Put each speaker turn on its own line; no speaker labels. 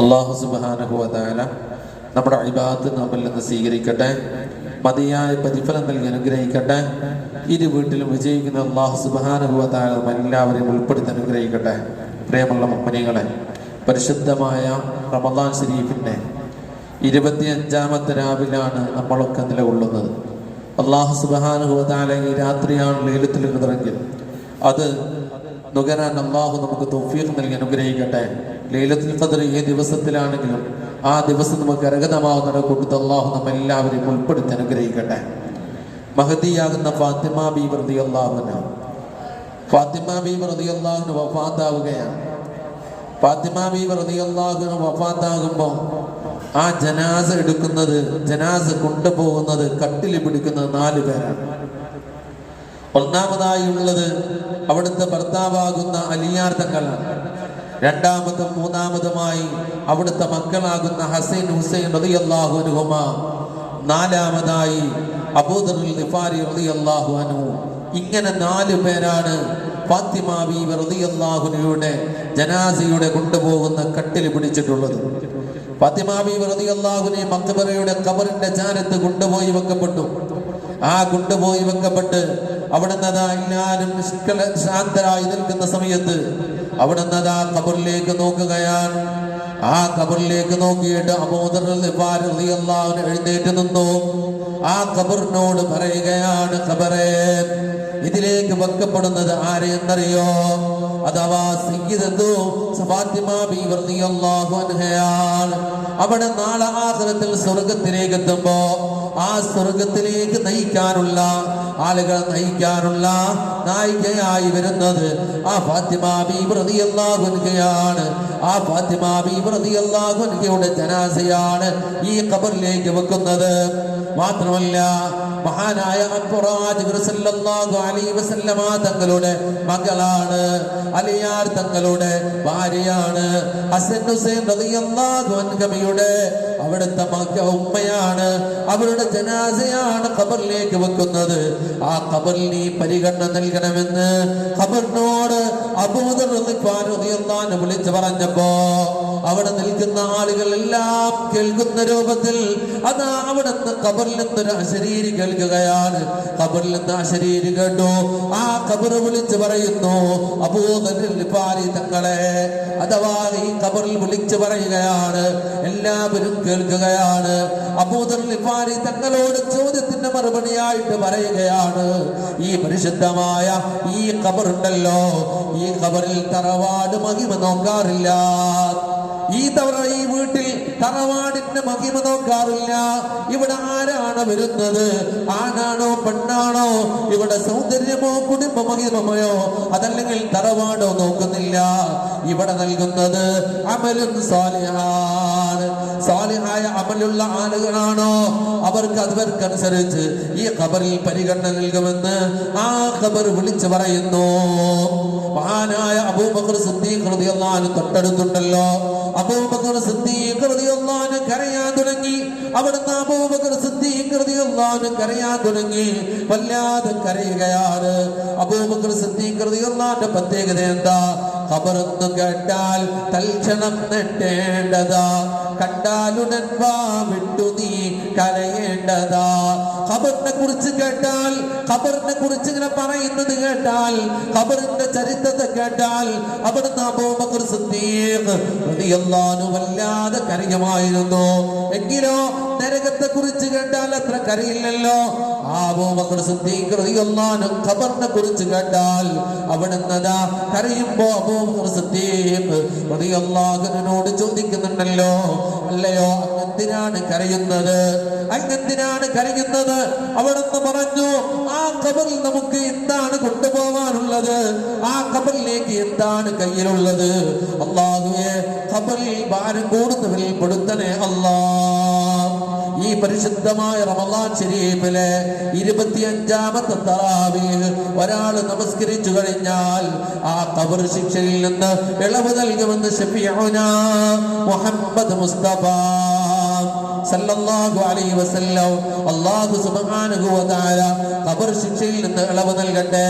അള്ളാഹു സുബാനുഭവതാല നമ്മുടെ അഴിബാത്ത് നമ്മിൽ നിന്ന് സ്വീകരിക്കട്ടെ. മതിയായ പ്രതിഫലം നൽകി അനുഗ്രഹിക്കട്ടെ. ഇരു വീട്ടിലും വിജയിക്കുന്ന അള്ളാഹു സുബാനുഭവതാല എല്ലാവരെയും ഉൾപ്പെടുത്തി അനുഗ്രഹിക്കട്ടെ. പ്രേമുള്ള മമ്മനികളെ പരിശുദ്ധമായ റമദാൻ ഷരീഫിന്റെ ഇരുപത്തിയഞ്ചാമത്തെ രാവിലാണ് നമ്മളൊക്കെ നിലകൊള്ളുന്നത്. അള്ളാഹു സുബാനുഭവതാല ഈ രാത്രിയാണ് ലീലത്തിൽ കിടറെങ്കിൽ അത് നുകരാൻ അള്ളാഹു നമുക്ക് തൊഫീർ നൽകി അനുഗ്രഹിക്കട്ടെ. ലീലത്തിൽ ഖദർ ഈ ദിവസത്തിലാണെങ്കിലും ആ ദിവസം നമുക്ക് അർഹതമാകുന്ന കൊടുത്ത് അള്ളാഹു നമ്മെല്ലാവരെയും ഉൾപ്പെടുത്തി അനുഗ്രഹിക്കട്ടെ. മഹദിയാകുന്ന ഫാത്തിമ ബി വൃതി അള്ളാഹുന ഫാത്തിമ ബി വൃതി അള്ളാഹുന് വഫാത്താവുകയാണ്. ഫാത്തിമ ബി വൃതി അള്ളാഹുന് വഫാത്താകുമ്പോൾ ആ ജനാസ എടുക്കുന്നത് ജനാസ കൊണ്ടുപോകുന്നത് കട്ടിൽ പിടിക്കുന്നത് നാല് പേരാണ്. ഒന്നാമതായി ഉള്ളത് അവിടുത്തെ ഭർത്താവാകുന്ന അലിയാർ തങ്ങളാണ്. രണ്ടാമതും മൂന്നാമതുമായി അവിടുത്തെ മക്കളാകുന്ന ഹസൈൻ ഹുസൈൻ റളിയല്ലാഹു അൻഹുമ. നാലാമതായി അബൂദറുൽ നിഫാരി അൻഹു. ഇങ്ങനെ നാല് പേരാണ് ഫാത്തിമ ബീവി റതിയല്ലാഹുനയുടെ ജനാസയുടെ കൊണ്ടുപോകുന്ന കട്ടിൽ പിടിച്ചിട്ടുള്ളത്. ഫാത്തിമ ബീവി റതിയല്ലാഹുനെ മക്ബറയുടെ കബറിന്റെ ചാരത്ത് കൊണ്ടുപോയി വെക്കപ്പെട്ടു. ആ കൊണ്ടുപോയി വെക്കപ്പെട്ട് അവിടെ നിന്നതാ എല്ലാവരും ശാന്തരായി നിൽക്കുന്ന സമയത്ത് അവിടുന്ന് ആ കബറിലേക്ക് നോക്കുകയാണ്. ആ കബറിലേക്ക് നോക്കിയിട്ട് അബോധറിയാവിന് എഴുന്നേറ്റ് നിന്നു ആ കബറിനോട് പറയുകയാണ് ഖബറേ ഇതിലേക്ക് വെക്കപ്പെടുന്നത് ആരെയെന്നറിയോ? അഥവാ അവിടെ നാളെ ആഖിറത്തിൽ സ്വർഗത്തിലേക്ക് എത്തുമ്പോ ആ സ്വർഗത്തിലേക്ക് നയിക്കാനുള്ള ആളുകൾ നയിക്കാനുള്ള നായികയായി വരുന്നത് ആ ഫാത്തിമ ആ ഫാത്തിമ ജനാസയാണ് ഈ ഖബറിലേക്ക് വെക്കുന്നത്. മാത്രമല്ല മഹാനായ തങ്ങളുടെ മകളാണ്. അലിയാർ തങ്ങളുടെ ഭാര്യയാണ്. ഹസൻ ഹുസൈൻ അൻഹയുടെ അവിടുത്തെ മക്ക ഉമ്മയാണ്. അവരുടെ ജനാസയാണ് ഖബറിലേക്ക് വെക്കുന്നത്. ആ ഖബറിൽ നീ പരിഗണന നൽകണമെന്ന് ഖബറിനോട് അബൂദർ വിളിച്ചു പറഞ്ഞപ്പോ അവിടെ നിൽക്കുന്ന ആളുകൾ എല്ലാം കേൾക്കുന്ന രൂപത്തിൽ അതാ അവിടെ നിന്ന് ഖബറിൽ നിന്നൊരു അശരീരി കേൾക്കുകയാണ്. കബറിൽ അശരീരി കേട്ടു. ആ കബർ വിളിച്ച് പറയുന്നു അബൂദരി തങ്ങളെ. അഥവാ ഈ കബറിൽ വിളിച്ച് പറയുകയാണ് എല്ലാവരും കേൾക്കുകയാണ്. അബൂദർലിഫാരി തങ്ങളോട് ചോദ്യത്തിന്റെ മറുപടിയായിട്ട് പറയുകയാണ് ഈ പരിശുദ്ധമായ ഈ കബറുണ്ടല്ലോ ഈ കബറിൽ തറവാട് മഹിമ നോക്കാറില്ല. ഈ തവണ ഈ വീട്ടിൽ തറവാടിന്റെ മഹിമ നോക്കാറില്ല. ഇവിടെ ആരാണ് വരുന്നത്? ആണാണോ പെണ്ണാണോ? ഇവിടെ സൗന്ദര്യമോ കുടുംബ മഹിമയോ അതല്ലെങ്കിൽ തറവാടോ നോക്കുന്നില്ല. ഇവിടെ നൽകുന്നത് അമലും സാലിഹാണ് സാലിഹായ അമലുള്ള ആളുകളാണോ? അവർക്ക് അവർക്കനുസരിച്ച് ഈ ഖബറിൽ പരിഗണന നൽകുമെന്ന് ആ ഖബർ വിളിച്ചു പറയുന്നു. മഹാനായ അബൂബക്കർ സിദ്ദീഖ് റളിയല്ലാഹു തൊട്ടടുത്തുണ്ടല്ലോ. അബൂബക്കർ സിദ്ദീഖ് റളിയല്ലാഹു കരയാൻ തുടങ്ങി. അവിടുന്ന് അബൂബക്കർ സിദ്ദീഖ് റളിയല്ലാഹു കരയാൻ തുടങ്ങി. വല്ലാതെ കരയുകയാണ്. അബൂബക്കർ സിദ്ദീഖ് റളിയല്ലാഹുവിന്റെ പ്രത്യേകത എന്താ? ഖബറെന്ന് കേട്ടാൽ തൽക്ഷണം നെട്ടേണ്ടതാ. കണ്ടാലുടൻ വാ വിട്ടു നീ കരയേണ്ടതാ. ഖബറിനെ കുറിച്ച് കേട്ടാൽ ഖബറിനെ കുറിച്ച് ഇങ്ങനെ പറയുന്നത് കേട്ടാൽ ഖബറിന്റെ ചരിത്രത്തെ കേട്ടാൽ അവിടുന്ന് അബൂബക്കർ സിദ്ദീഖ് റളിയല്ലാഹു വല്ലാതെ കരയുമായിരുന്നു. എങ്കിലോ നരകത്തെ കുറിച്ച് കേട്ടാൽ അത്ര കരയില്ലല്ലോ. ആ സിദ്ദീഖ് റളിയല്ലാഹു ഖബറിനെ കുറിച്ച് കേട്ടാൽ അവിടുന്ന് കരയുമ്പോ അബൂബക്കർ സിദ്ദീഖ് റളിയല്ലാഹുവിനോട് ചോദിക്കുന്നുണ്ടല്ലോ അല്ലയോ അങ്ങെന്തിനാണ് കരയുന്നത്? അങ്ങെന്തിനാണ് കരയുന്നത്? അവിടുന്ന് പറഞ്ഞു ആ ഖബറിൽ നമുക്ക് എന്താണ് കൊണ്ടുപോവാനുള്ളത്? ആ കബറിലേക്ക് എന്താണ് കയ്യിലുള്ളത്? അള്ളാഹുവെ ഖബറിൽ ഭാരം കൂടുന്നവരിൽ പെടുത്തണേ അല്ലാ. ഈ പരിശുദ്ധമായ റമദാൻ ശരീഫിലെ ഇരുപത്തിയഞ്ചാമത്തെ തറാവിൽ ഒരാൾ നമസ്കരിച്ചു കഴിഞ്ഞാൽ ആ കബർ ശിക്ഷയിൽ നിന്ന് ഇളവ് നൽകുമെന്ന് ഷഫീഉന മുഹമ്മദ് മുസ്തഫ. സല്ലല്ലാഹു അലൈഹി വസല്ലം. അല്ലാഹു സുബ്ഹാനഹു വതആല ഖബർ ശിക്ഷയിൽ നിന്ന് ഇളവ് നൽകട്ടെ.